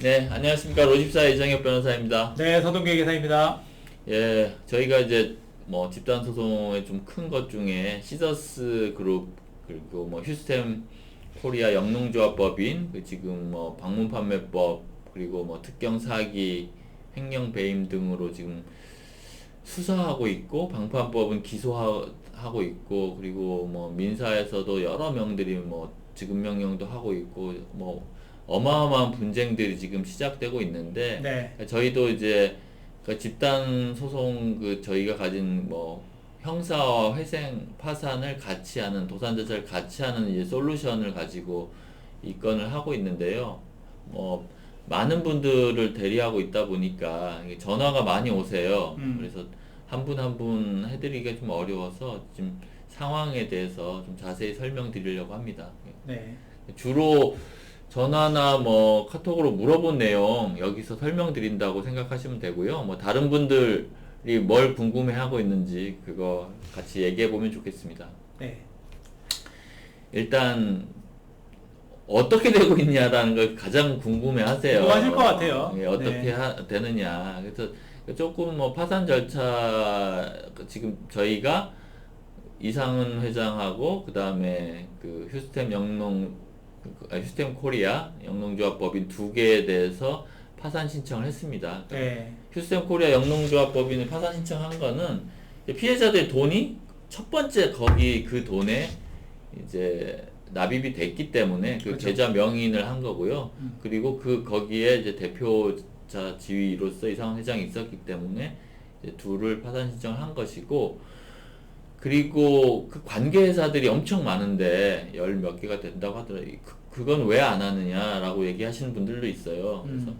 네, 안녕하십니까. 로집사 이정엽 변호사입니다. 네, 서동계 기사입니다. 예, 저희가 이제 뭐 집단 소송의 좀 큰 것 중에 시저스 그룹 그리고 뭐 휴스템 코리아 영농조합법인 그 지금 뭐 방문 판매법 그리고 뭐 특경 사기 횡령 배임 등으로 지금 수사하고 있고 방판법은 기소하고 있고 그리고 뭐 민사에서도 여러 명들이 뭐 지급 명령도 하고 있고 뭐 어마어마한 분쟁들이 지금 시작되고 있는데 네. 저희도 이제 그 집단 소송 그 저희가 가진 뭐 형사와 회생 파산을 같이 하는 도산자살 같이 하는 이제 솔루션을 가지고 이 건을 하고 있는데요. 뭐 많은 분들을 대리하고 있다 보니까 전화가 많이 오세요. 음. 그래서 한 분 한 분 해드리기가 좀 어려워서 지금 상황에 대해서 좀 자세히 설명드리려고 합니다. 네. 주로 전화나 뭐 카톡으로 물어본 내용 여기서 설명드린다고 생각하시면 되고요. 뭐 다른 분들이 뭘 궁금해하고 있는지 그거 같이 얘기해 보면 좋겠습니다. 네. 일단 어떻게 되고 있냐라는 걸 가장 궁금해하세요. 궁금하실 것 같아요. 예, 어떻게 네. 하- 되느냐. 그래서 조금 뭐 파산 절차 그 지금 저희가 이상은 회장하고 그 다음에 그 휴스템 영농 그- 아, 휴스템 코리아 영농조합법인 두 개에 대해서 파산 신청을 했습니다. 네. 휴스템 코리아 영농조합법인이 파산 신청한 거는 이제 피해자들의 돈이 첫 번째 거기 그 돈에 이제 납입이 됐기 때문에 그 그렇죠. 계좌 명인을 한 거고요. 음. 그리고 그 거기에 이제 대표자 지위로서 이상원 회장이 있었기 때문에 이제 둘을 파산 신청을 한 것이고 그리고 그 관계 회사들이 엄청 많은데 열 몇 개가 된다고 하더라고요. 그, 그건 왜 안 하느냐라고 얘기하시는 분들도 있어요. 그래서 음.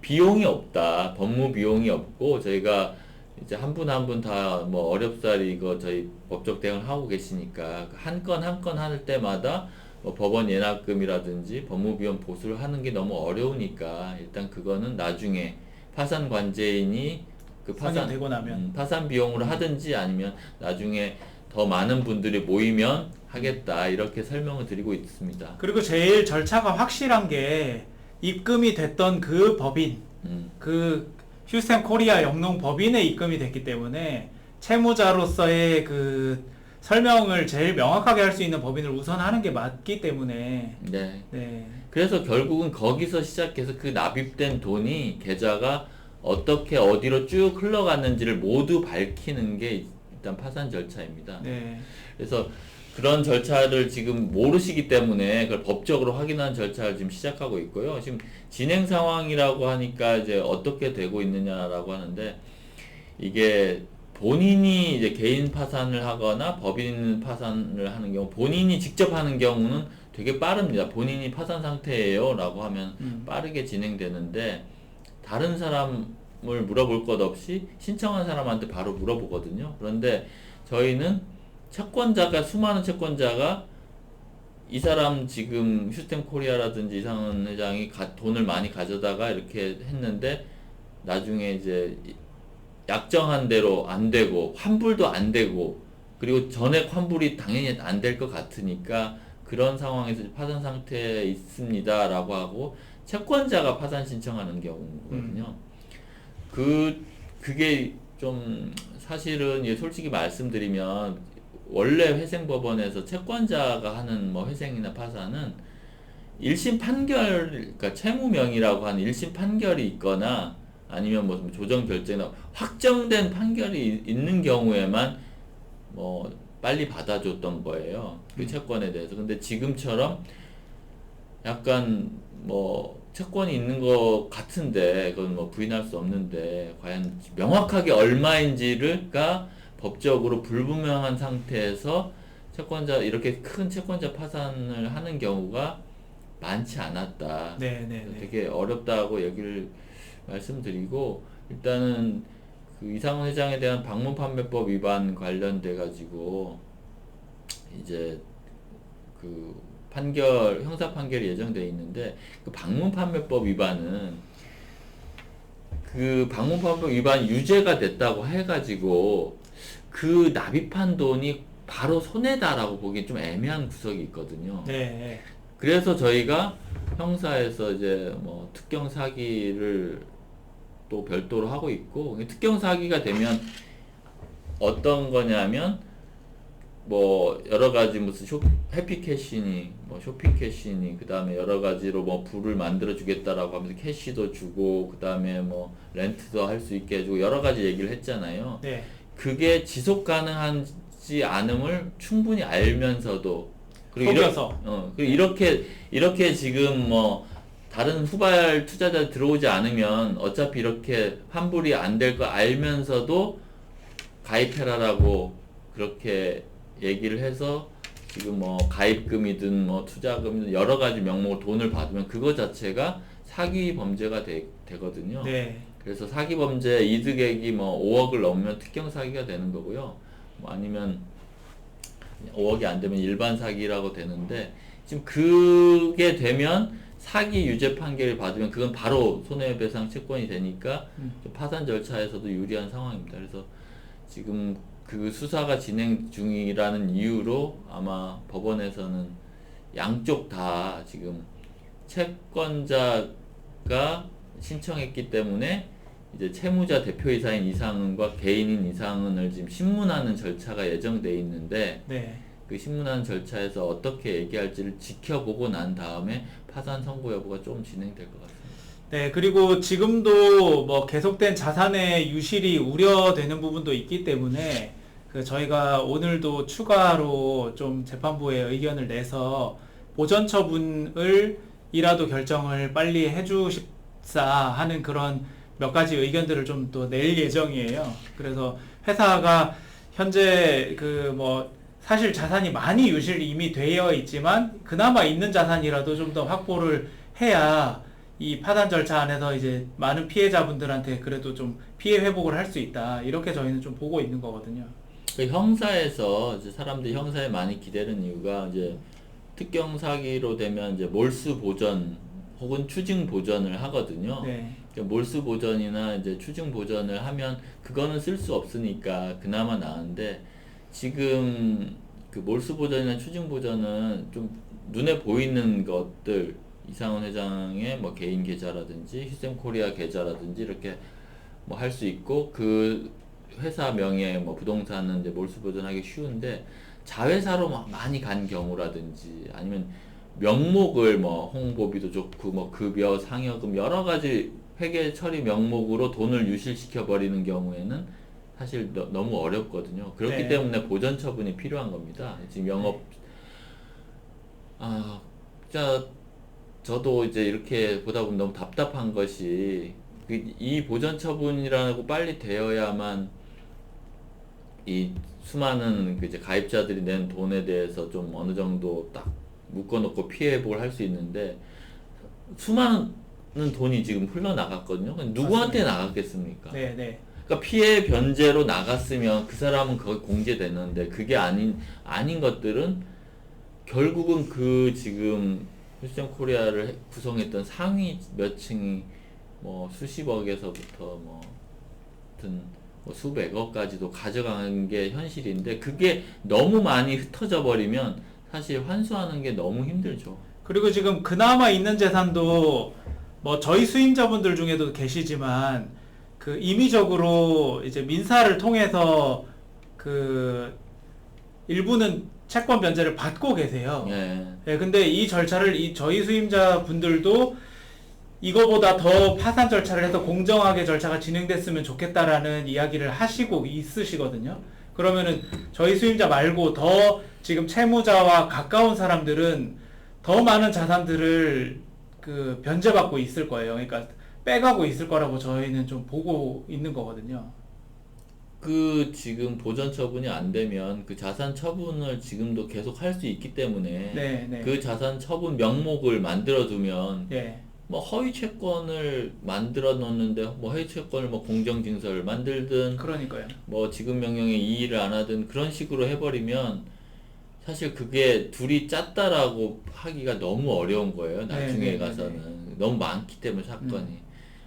비용이 없다. 법무 비용이 없고 저희가 이제 한 분 한 분 다 뭐 어렵사리 이거 저희 법적 대응을 하고 계시니까 한 건 한 건 할 때마다 뭐 법원 예납금이라든지 법무 비용 보수를 하는 게 너무 어려우니까 일단 그거는 나중에 파산 관제인이 그 파산 확인되고 나면. 음, 파산 비용으로 하든지 아니면 나중에 더 많은 분들이 모이면 하겠다 이렇게 설명을 드리고 있습니다. 그리고 제일 절차가 확실한 게 입금이 됐던 그 법인, 음. 그 휴스템 코리아 영농 법인에 입금이 됐기 때문에 채무자로서의 그 설명을 제일 명확하게 할 수 있는 법인을 우선 하는 게 맞기 때문에 네. 네. 그래서 결국은 거기서 시작해서 그 납입된 돈이 계좌가 어떻게 어디로 쭉 흘러갔는지를 모두 밝히는 게 일단 파산 절차입니다. 네. 그래서 그런 절차를 지금 모르시기 때문에 그걸 법적으로 확인하는 절차를 지금 시작하고 있고요. 지금 진행 상황이라고 하니까 이제 어떻게 되고 있느냐라고 하는데 이게 본인이 이제 개인 파산을 하거나 법인 파산을 하는 경우 본인이 직접 하는 경우는 되게 빠릅니다. 본인이 파산 상태예요라고 하면 음. 빠르게 진행되는데 다른 사람을 물어볼 것 없이 신청한 사람한테 바로 물어보거든요. 그런데 저희는 채권자가 수많은 채권자가 이 사람 지금 휴스템 코리아라든지 이상은 회장이 가- 돈을 많이 가져다가 이렇게 했는데 나중에 이제 약정한 대로 안 되고 환불도 안 되고 그리고 전액 환불이 당연히 안 될 것 같으니까 그런 상황에서 파산 상태에 있습니다라고 하고 채권자가 파산 신청하는 경우거든요. 그 그게 좀 사실은 이게 솔직히 말씀드리면 원래 회생법원에서 채권자가 하는 뭐 회생이나 파산은 1심 판결 그러니까 채무명이라고 하는 1심 판결이 있거나 아니면 뭐 조정 결제나 확정된 판결이 이- 있는 경우에만 뭐 빨리 받아줬던 거예요. 그 음. 채권에 대해서. 근데 지금처럼 약간 뭐 채권이 있는 것 같은데 그건 뭐 부인할 수 없는데 과연 명확하게 얼마인지를가 법적으로 불분명한 상태에서 채권자 이렇게 큰 채권자 파산을 하는 경우가 많지 않았다. 네, 네, 네. 되게 어렵다고 얘기를 말씀드리고 일단은 그 이상훈 회장에 대한 방문 판매법 위반 관련돼 가지고 이제 그 판결 형사 판결이 예정돼 있는데 그 방문 판매법 위반은 그 방문 판매법 위반 유죄가 됐다고 해가지고 그 납입한 돈이 바로 손해다라고 보기 좀 애매한 구석이 있거든요. 네. 그래서 저희가 형사에서 이제 뭐 특경 사기를 또 별도로 하고 있고 특경 사기가 되면 어떤 거냐면 뭐 여러 가지 무슨 쇼, 해피 캐시니 뭐 쇼핑 캐시니 그 다음에 여러 가지로 뭐 부를 만들어 주겠다라고 하면서 캐시도 주고 그 다음에 뭐 렌트도 할 수 있게 해주고 여러 가지 얘기를 했잖아요. 네. 그게 지속 가능하지 않음을 충분히 알면서도 그리고 이렇게. 어, 그리고 이렇게 이렇게 지금 뭐 다른 후발 투자자 들어오지 않으면 어차피 이렇게 환불이 안 될 거 알면서도 가입해라라고 그렇게 얘기를 해서 지금 뭐 가입금이든 뭐 투자금이든 여러 가지 명목으로 돈을 받으면 그거 자체가 사기 범죄가 되, 되거든요. 네. 그래서 사기 범죄 이득액이 뭐 5억을 넘으면 특경 사기가 되는 거고요. 뭐 아니면 5억이 안 되면 일반 사기라고 되는데 지금 그게 되면 사기 유죄 판결을 받으면 그건 바로 손해배상 채권이 되니까 음. 좀 파산 절차에서도 유리한 상황입니다. 그래서 지금 그 수사가 진행 중이라는 이유로 아마 법원에서는 양쪽 다 지금 채권자가 신청했기 때문에 이제 채무자 대표이사인 이상은과 개인인 이상은을 지금 신문하는 절차가 예정돼 있는데 네. 그 신문하는 절차에서 어떻게 얘기할지를 지켜보고 난 다음에 파산 선고 여부가 좀 진행될 것 같습니다. 네, 그리고 지금도 뭐 계속된 자산의 유실이 우려되는 부분도 있기 때문에 그 저희가 오늘도 추가로 좀 재판부에 의견을 내서 보전 처분을 이라도 결정을 빨리 해주십사 하는 그런 몇 가지 의견들을 좀 또 낼 예정이에요. 그래서 회사가 현재 그 뭐 사실 자산이 많이 유실이 이미 되어 있지만 그나마 있는 자산이라도 좀 더 확보를 해야 이 파산 절차 안에서 이제 많은 피해자분들한테 그래도 좀 피해 회복을 할 수 있다. 이렇게 저희는 좀 보고 있는 거거든요. 그 형사에서 이제 사람들이 형사에 많이 기대는 이유가 이제 특경 사기로 되면 이제 몰수 보전 혹은 추징 보전을 하거든요. 네. 그러니까 몰수 보전이나 이제 추징 보전을 하면 그거는 쓸 수 없으니까 그나마 나은데 지금 그 몰수 보전이나 추징 보전은 좀 눈에 보이는 것들 이상원 회장의 뭐 개인 계좌라든지 휴샘 코리아 계좌라든지 이렇게 뭐 할 수 있고 그 회사 명의 뭐 부동산은 이제 몰수 보전하기 쉬운데 자회사로 막 많이 간 경우라든지 아니면 명목을 뭐 홍보비도 좋고 뭐 급여 상여금 여러 가지 회계 처리 명목으로 돈을 유실시켜 버리는 경우에는 사실 너, 무 어렵거든요. 그렇기 네. 때문에 보전 처분이 필요한 겁니다. 지금 영업 아, 자 저도 이제 이렇게 보다 보면 너무 답답한 것이 그이 보전 처분이라고 빨리 되어야만 이 수많은 그 이제 가입자들이 낸 돈에 대해서 좀 어느 정도 딱 묶어놓고 피해 회복을 할 수 있는데 수많은 돈이 지금 흘러나갔거든요. 누구한테 나갔겠습니까? 네, 네. 그러니까 피해 변제로 나갔으면 그 사람은 거기 공제되는데 그게 아닌 아닌 것들은 결국은 그 지금 휴스턴 코리아를 해- 구성했던 상위 몇 층이 뭐 수십억에서부터 뭐 하여튼 뭐 수백억까지도 가져간 게 현실인데 그게 너무 많이 흩어져 버리면 사실 환수하는 게 너무 힘들죠. 그리고 지금 그나마 있는 재산도 뭐 저희 수임자분들 중에도 계시지만 그 임의적으로 이제 민사를 통해서 그 일부는 채권 변제를 받고 계세요. 예. 예, 근데 이 절차를 이 저희 수임자 분들도 이거보다 더 파산 절차를 해서 공정하게 절차가 진행됐으면 좋겠다라는 이야기를 하시고 있으시거든요. 그러면은 저희 수임자 말고 더 지금 채무자와 가까운 사람들은 더 많은 자산들을 그 변제받고 있을 거예요. 그러니까 빼가고 있을 거라고 저희는 좀 보고 있는 거거든요. 그 지금 보전 처분이 안 되면 그 자산 처분을 지금도 계속 할 수 있기 때문에 네, 네. 그 자산 처분 명목을 만들어 두면 예. 뭐 허위 채권을 만들어 놓는데 뭐 허위 채권을 뭐 공정 징설을 만들든 그러니까요. 뭐 지급 명령에 이의를 안 하든 그런 식으로 해버리면 사실 그게 둘이 짰다라고 하기가 너무 어려운 거예요. 네, 나중에 네, 네, 가서는 너무 많기 때문에 사건이.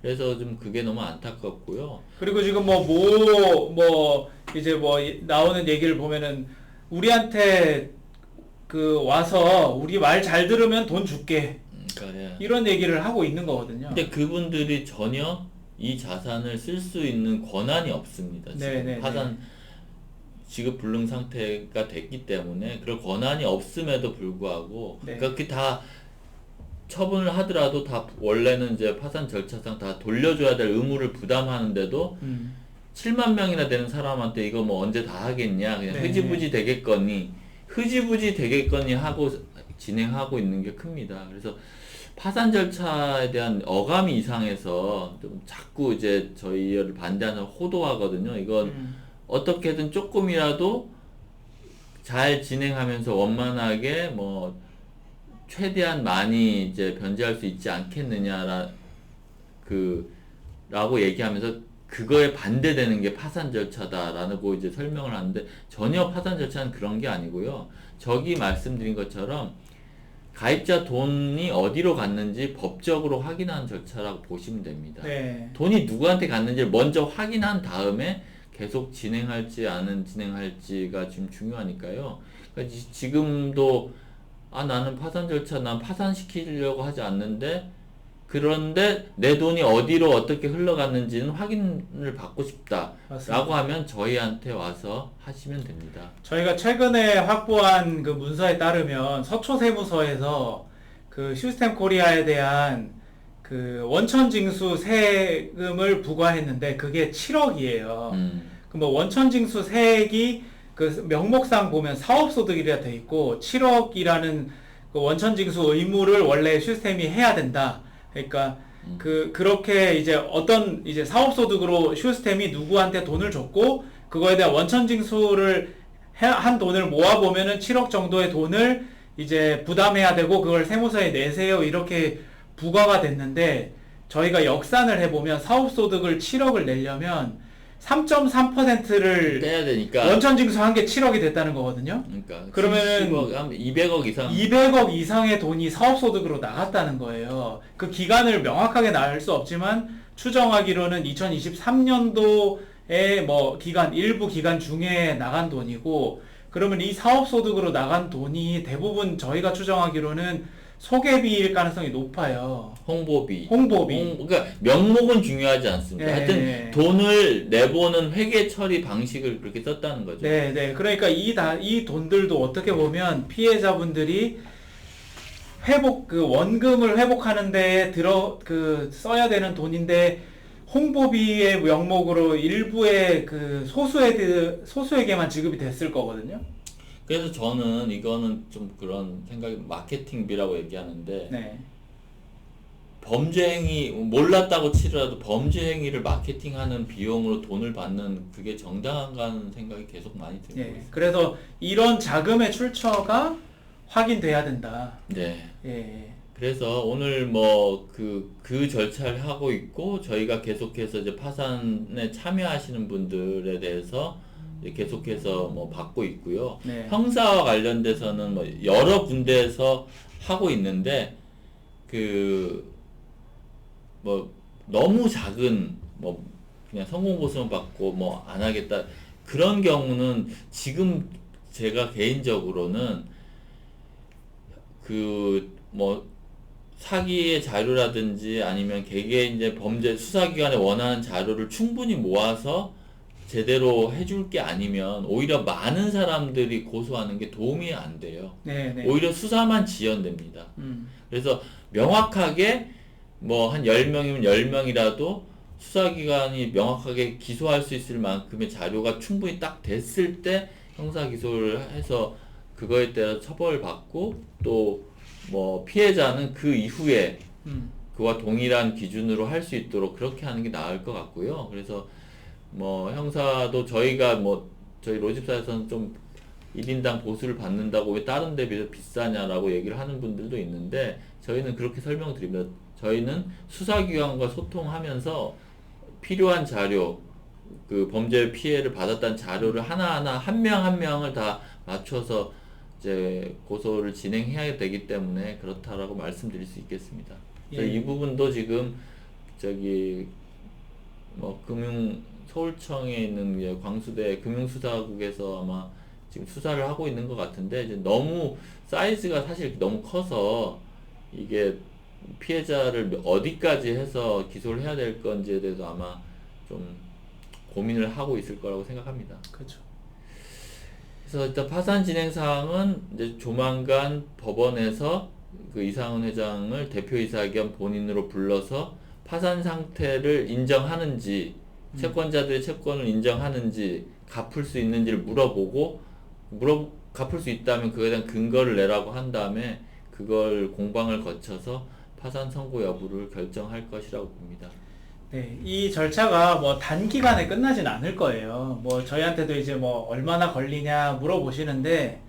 그래서 좀 그게 너무 안타깝고요. 그리고 지금 뭐 뭐 뭐 이제 뭐 이- 나오는 얘기를 보면은 우리한테 그 와서 우리 말 잘 들으면 돈 줄게 음, 그러니까 예. 이런 얘기를 하고 있는 거거든요. 근데 그분들이 전혀 이 자산을 쓸 수 있는 권한이 없습니다. 지금 네, 네, 파산 지급 불능 상태가 됐기 때문에 그럴 권한이 없음에도 불구하고 네. 그러니까 그다 처분을 하더라도 다 원래는 이제 파산 절차상 다 돌려줘야 될 의무를 부담하는데도 음. 7만 명이나 되는 사람한테 이거 뭐 언제 다 하겠냐 그냥 네. 흐지부지 되겠거니 흐지부지 되겠거니 하고 진행하고 있는 게 큽니다. 그래서 파산 절차에 대한 어감이 이상해서 좀 자꾸 이제 저희를 반대하는 호도하거든요. 이건 음. 어떻게든 조금이라도 잘 진행하면서 원만하게 뭐 최대한 많이 이제 변제할 수 있지 않겠느냐라 그 라고 얘기하면서 그거에 반대되는 게 파산 절차다라고 이제 설명을 하는데 전혀 파산 절차는 그런 게 아니고요. 저기 말씀드린 것처럼 가입자 돈이 어디로 갔는지 법적으로 확인하는 절차라고 보시면 됩니다. 네. 돈이 누구한테 갔는지를 먼저 확인한 다음에 계속 진행할지 안 진행할지가 지금 중요하니까요. 그러니까 지- 지금도 아 나는 파산 절차 난 파산시키려고 하지 않는데 그런데 내 돈이 어디로 어떻게 흘러갔는지는 확인을 받고 싶다라고 맞습니다. 하면 저희한테 와서 하시면 됩니다. 저희가 최근에 확보한 그 문서에 따르면 서초세무서에서 그 시스템 코리아에 대한 그 원천 징수 세금을 부과했는데 그게 7억이에요. 음, 그뭐 원천 징수 세액이 그 명목상 보면 사업소득이라 돼 있고 7억이라는 그 원천 징수 의무를 원래 시스템이 해야 된다. 그러니까 음. 그 그렇게 이제 어떤 이제 사업 소득으로 시스템이 누구한테 돈을 줬고 그거에 대한 원천 징수를 해- 한 돈을 모아 보면은 7억 정도의 돈을 이제 부담해야 되고 그걸 세무서에 내세요 이렇게 부과가 됐는데 저희가 역산을 해보면 사업 소득을 7억을 내려면 3.3%를 떼야 되니까 원천 징수 한 게 7억이 됐다는 거거든요. 그러니까 그러면은 70억, 한 200억 이상 200억 이상의 돈이 사업소득으로 나갔다는 거예요. 그 기간을 명확하게 알수 없지만 추정하기로는 2023년도에 뭐 기간 일부 기간 중에 나간 돈이고 그러면 이 사업소득으로 나간 돈이 대부분 저희가 추정하기로는 소개비일 가능성이 높아요. 홍보비 홍보비. 홍- 그러니까 명목은 중요하지 않습니다. 네, 하여튼 네. 돈을 내보는 회계 처리 방식을 그렇게 썼다는 거죠. 네, 네. 그러니까 이 다, 이 돈들도 어떻게 보면 피해자분들이 회복, 그 원금을 회복하는 데 들어, 그, 써야 되는 돈인데, 홍보비의 명목으로 일부의 그 소수에, 소수에게만 지급이 됐을 거거든요. 그래서 저는 이거는 좀 그런 생각이 마케팅비라고 얘기하는데 네. 범죄 행위 몰랐다고 치더라도 범죄 행위를 마케팅하는 비용으로 돈을 받는 그게 정당한가는 생각이 계속 많이 들고 예. 있어요. 그래서 이런 자금의 출처가 확인돼야 된다. 네. 예. 그래서 오늘 뭐 그 그 절차를 하고 있고 저희가 계속해서 이제 파산에 참여하시는 분들에 대해서 계속해서 뭐 받고 있고요. 네. 형사와 관련돼서는 뭐 여러 군데에서 하고 있는데 그 뭐 너무 작은 뭐 그냥 성공 보수만 받고 뭐 안 하겠다 그런 경우는 지금 제가 개인적으로는 그 뭐 사기의 자료라든지 아니면 개개인 이제 범죄 수사기관에 원하는 자료를 충분히 모아서 제대로 해줄 게 아니면 오히려 많은 사람들이 고소하는 게 도움이 안 돼요. 네, 네. 오히려 수사만 지연됩니다. 음. 그래서 명확하게 뭐 한 10명이면 10명이라도 수사기관이 명확하게 기소할 수 있을 만큼의 자료가 충분히 딱 됐을 때 형사 기소를 해서 그거에 따라 처벌을 받고 또 뭐 피해자는 그 이후에 음. 그와 동일한 기준으로 할 수 있도록 그렇게 하는 게 나을 것 같고요. 그래서 뭐 형사도 저희가 뭐 저희 로집사에서는 좀 1인당 보수를 받는다고 왜 다른 데 비해서 비싸냐라고 얘기를 하는 분들도 있는데 저희는 그렇게 설명드립니다. 저희는 수사기관과 소통하면서 필요한 자료, 그 범죄 피해를 받았다는 자료를 하나하나 한 명 한 명을 다 맞춰서 이제 고소를 진행해야 되기 때문에 그렇다라고 말씀드릴 수 있겠습니다. 예. 이 부분도 지금 저기 뭐 금융 서울청에 있는 이제 광수대 금융수사국에서 아마 지금 수사를 하고 있는 것 같은데 이제 너무 사이즈가 사실 너무 커서 이게 피해자를 어디까지 해서 기소를 해야 될 건지에 대해서 아마 좀 고민을 하고 있을 거라고 생각합니다. 그렇죠. 그래서 일단 파산 진행 사항은 이제 조만간 법원에서 그 이상훈 회장을 대표이사 겸 본인으로 불러서 파산 상태를 인정하는지 채권자들의 채권을 인정하는지 갚을 수 있는지를 물어보고 물어 갚을 수 있다면 그거에 대한 근거를 내라고 한 다음에 그걸 공방을 거쳐서 파산 선고 여부를 결정할 것이라고 봅니다. 네, 이 절차가 뭐 단기간에 끝나진 않을 거예요. 뭐 저희한테도 이제 뭐 얼마나 걸리냐 물어보시는데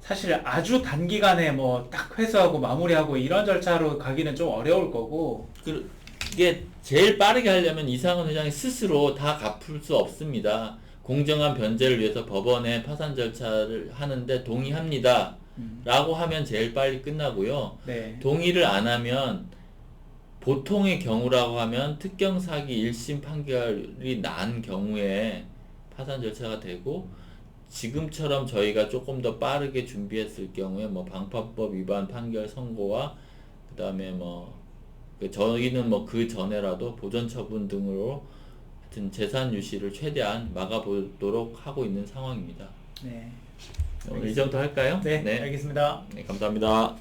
사실 아주 단기간에 뭐 딱 회수하고 마무리하고 이런 절차로 가기는 좀 어려울 거고 그- 이게 제일 빠르게 하려면 이상훈 회장이 스스로 다 갚을 수 없습니다. 공정한 변제를 위해서 법원에 파산 절차를 하는데 동의합니다. 음, 라고 하면 제일 빨리 끝나고요. 네, 동의를 안 하면 보통의 경우라고 하면 특경 사기 1심 판결이 난 경우에 파산 절차가 되고 지금처럼 저희가 조금 더 빠르게 준비했을 경우에 뭐 방파법 위반 판결 선고와 그다음에 뭐그 저희는 뭐 그 전에라도 보전 처분 등으로 하여튼 재산 유실을 최대한 막아보도록 하고 있는 상황입니다. 네, 오늘 이 정도 할까요? 네, 알겠습니다. 네, 감사합니다.